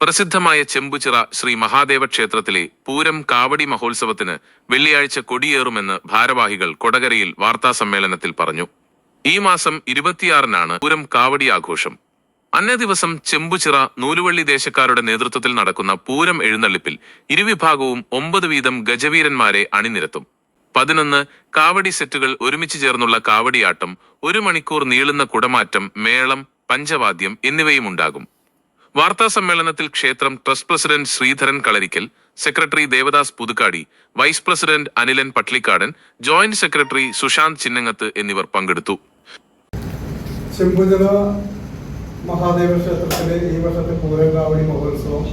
പ്രസിദ്ധമായ ചെമ്പുചിറ ശ്രീ മഹാദേവ ക്ഷേത്രത്തിലെ പൂരം കാവടി മഹോത്സവത്തിന് വെള്ളിയാഴ്ച കൊടിയേറുമെന്ന് ഭാരവാഹികൾ കൊടകരയിൽ വാർത്താസമ്മേളനത്തിൽ പറഞ്ഞു. ഈ മാസം ഇരുപത്തിയാറിനാണ് പൂരം കാവടി ആഘോഷം. അന്നേ ദിവസം ചെമ്പുചിറ നൂലുവള്ളി ദേശക്കാരുടെ നേതൃത്വത്തിൽ നടക്കുന്ന പൂരം എഴുന്നള്ളിപ്പിൽ ഇരുവിഭാഗവും ഒമ്പത് വീതം ഗജവീരന്മാരെ അണിനിരത്തും. പതിനൊന്ന് കാവടി സെറ്റുകൾ ഒരുമിച്ച് ചേർന്നുള്ള കാവടിയാട്ടം ഒരു മണിക്കൂർ നീളുന്ന കുടമാറ്റം മേളം പഞ്ചവാദ്യം എന്നിവയും ഉണ്ടാകും വാർത്താ സമ്മേളനത്തിൽ ക്ഷേത്രം trust president Sreedharan Kalarikkal secretary Devadas Puthukkadi vice president Anilan Patlikkadan joint secretary Sushanth Chinnangath എന്നിവർ പങ്കെടുത്തു. ചെമ്പുചിറ മഹാദേവ ക്ഷേത്രത്തിലെ ഈ വർഷത്തെ പൂരങ്കാവടി മഹോത്സവം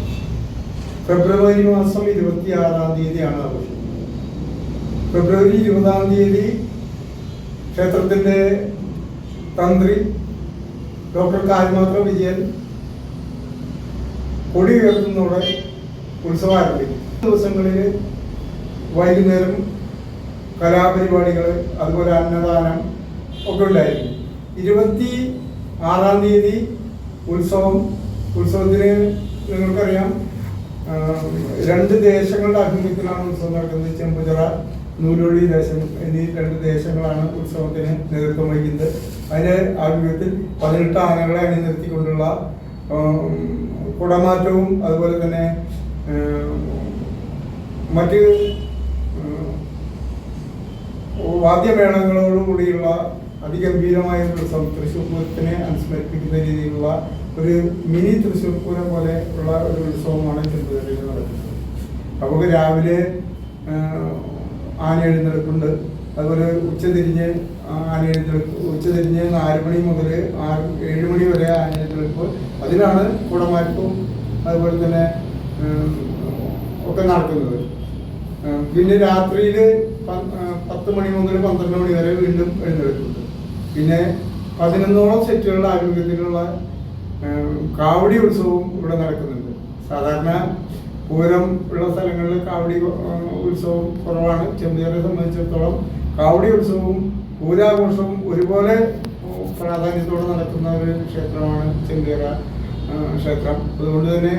ഫെബ്രുവരി മാസം ഇരുപത്തിയാറാം തീയതിയാണ് ആഘോഷിക്കുന്നത്. ഫെബ്രുവരി ഇരുപതാം തീയതി ക്ഷേത്രത്തിന്റെ തന്ത്രി ഡോക്ടർ കാൽമാത്ര വിജയൻ കൊടി ഉയർത്തുന്നതോടെ ഉത്സവം ആരംഭിക്കും. ദിവസങ്ങളിൽ വൈകുന്നേരം കലാപരിപാടികൾ അതുപോലെ അന്നദാനം ഒക്കെ ഉണ്ടായിരുന്നു ഇരുപത്തി ആറാം തീയതി ഉത്സവം ഉത്സവത്തിന് നിങ്ങൾക്കറിയാം രണ്ട് ദേശങ്ങളുടെ ആഭിമുഖ്യത്തിലാണ് ഉത്സവം നടക്കുന്നത്. ചെമ്പുചിറ നൂലൊഴി ദേശം എന്നീ രണ്ട് ദേശങ്ങളാണ് ഉത്സവത്തിന് നേതൃത്വം വഹിക്കുന്നത്. അതിന്റെ ആഭിമുഖ്യത്തിൽ പതിനെട്ട് ആനകളെ അണിനിർത്തിക്കൊണ്ടുള്ള കുടമാറ്റവും അതുപോലെ തന്നെ മറ്റ് വാദ്യമേളങ്ങളോടുകൂടിയുള്ള അതിഗംഭീരമായ ഒരു തൃശ്ശൂർ പൂരത്തിനെ അനുസ്മരിപ്പിക്കുന്ന രീതിയിലുള്ള ഒരു മിനി തൃശ്ശൂർ പൂരം പോലെ ഉള്ള ഒരു ഉത്സവമാണ് ചെമ്പുതലയിൽ നടക്കുന്നത്. അപ്പോൾ രാവിലെ ആന എഴുന്നള്ളിപ്പുണ്ട് അതുപോലെ ഉച്ചതിരിഞ്ഞ് ആന ഉച്ചതിരിഞ്ഞ് നാല് മണി മുതൽ ആറ് ഏഴ് മണി വരെ ആന അതിനാണ് കുടമാറ്റവും അതുപോലെ തന്നെ ഒക്കെ നടക്കുന്നത്. പിന്നെ രാത്രിയിൽ പത്ത് മണി മുതൽ പന്ത്രണ്ട് മണി വരെ വീണ്ടും എഴുന്നേൽക്കുന്നുണ്ട്. പിന്നെ പതിനൊന്നോളം സെറ്റുകളുടെ ആരോഗ്യത്തിലുള്ള കാവടി ഉത്സവവും ഇവിടെ നടക്കുന്നുണ്ട്. സാധാരണ പൂരം ഉള്ള സ്ഥലങ്ങളിൽ കാവടി ഉത്സവം കുറവാണ്. ചെമ്പേറെ സംബന്ധിച്ചിടത്തോളം കാവടി ഉത്സവവും പൂരാഘോഷവും ഒരുപോലെ പ്രാധാന്യത്തോടെ നടത്തുന്ന ഒരു ക്ഷേത്രമാണ് ചെങ്കേര ക്ഷേത്രം. അതുകൊണ്ട് തന്നെ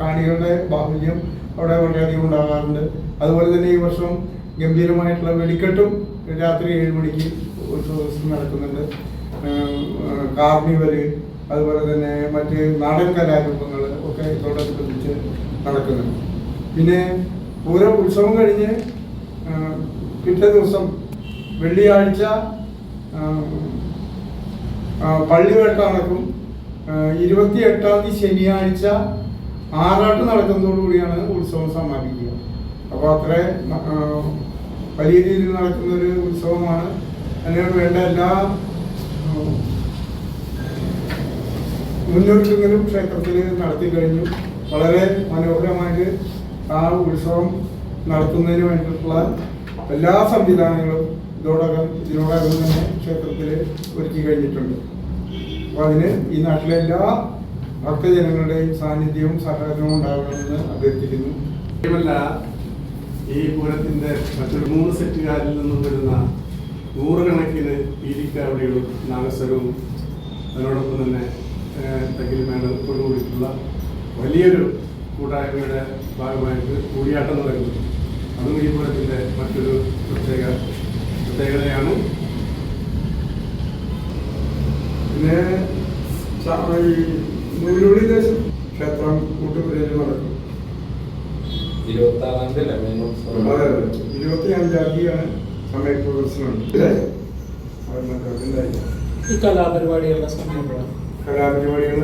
കാണികളുടെ ബാഹുല്യം അവിടെ വളരെയധികം ഉണ്ടാകാറുണ്ട്. അതുപോലെ തന്നെ ഈ വർഷം ഗംഭീരമായിട്ടുള്ള വെടിക്കെട്ടും രാത്രി ഏഴ് മണിക്ക് ഉത്സവ ദിവസം നടക്കുന്നുണ്ട്. കാർണിവൽ അതുപോലെ തന്നെ മറ്റ് നാടൻ കലാരൂപങ്ങൾ ഒക്കെ ഇതോടനുബന്ധിച്ച് നടക്കുന്നുണ്ട്. പിന്നെ പൂരം ഉത്സവം കഴിഞ്ഞ് പിറ്റേ ദിവസം വെള്ളിയാഴ്ച പള്ളിവേട്ട നടക്കും ഇരുപത്തി എട്ടാം തീയതി ശനിയാഴ്ച ആറാട്ട് നടക്കുന്നതോടുകൂടിയാണ് ഉത്സവം സമാപിക്കുക. അപ്പോൾ അത്ര വലിയ രീതിയിൽ നടക്കുന്ന ഒരു ഉത്സവമാണ്. അതിനോട് വേണ്ട എല്ലാ മുന്നൊരുക്കങ്ങളും ക്ഷേത്രത്തിൽ നടത്തി കഴിഞ്ഞു വളരെ മനോഹരമായിട്ട് ആ ഉത്സവം നടത്തുന്നതിന് വേണ്ടിയിട്ടുള്ള എല്ലാ സംവിധാനങ്ങളും ഇതോടകം ഇതിനോടകം തന്നെ ക്ഷേത്രത്തിൽ ഒരുക്കി കഴിഞ്ഞിട്ടുണ്ട്. അപ്പോൾ അതിന് ഈ നാട്ടിലെ എല്ലാ ഭക്തജനങ്ങളുടെയും സാന്നിധ്യവും സഹകരണവും ഉണ്ടാകണമെന്ന് അഭ്യർത്ഥിക്കുന്നു. ഈ പൂരത്തിന്റെ മറ്റൊരു മൂന്ന് സെറ്റുകാരിൽ നിന്നും വരുന്ന നൂറുകണക്കിന് പീലിക്കാവടികളും നാഗസ്വരവും അതിനോടൊപ്പം തന്നെ തകിൽ മേളത്തോടു കൂടിയിട്ടുള്ള വലിയൊരു കൂട്ടായ്മയുടെ ഭാഗമായിട്ട് കൂടിയാട്ടം നടക്കുന്നു. അതും ഈ പൂരത്തിന്റെ മറ്റൊരു പ്രത്യേക പ്രത്യേകതയാണ്. പിന്നെ ഈ ദേശം ക്ഷേത്രം കൂട്ടുപുരയിൽ നടക്കും. ഇരുപത്തി ആറാം തീയതി അഞ്ചാം തീയതിയാണ് സമയ. ഈ കലാപരിപാടികളുടെ സമയം കലാപരിപാടികൾ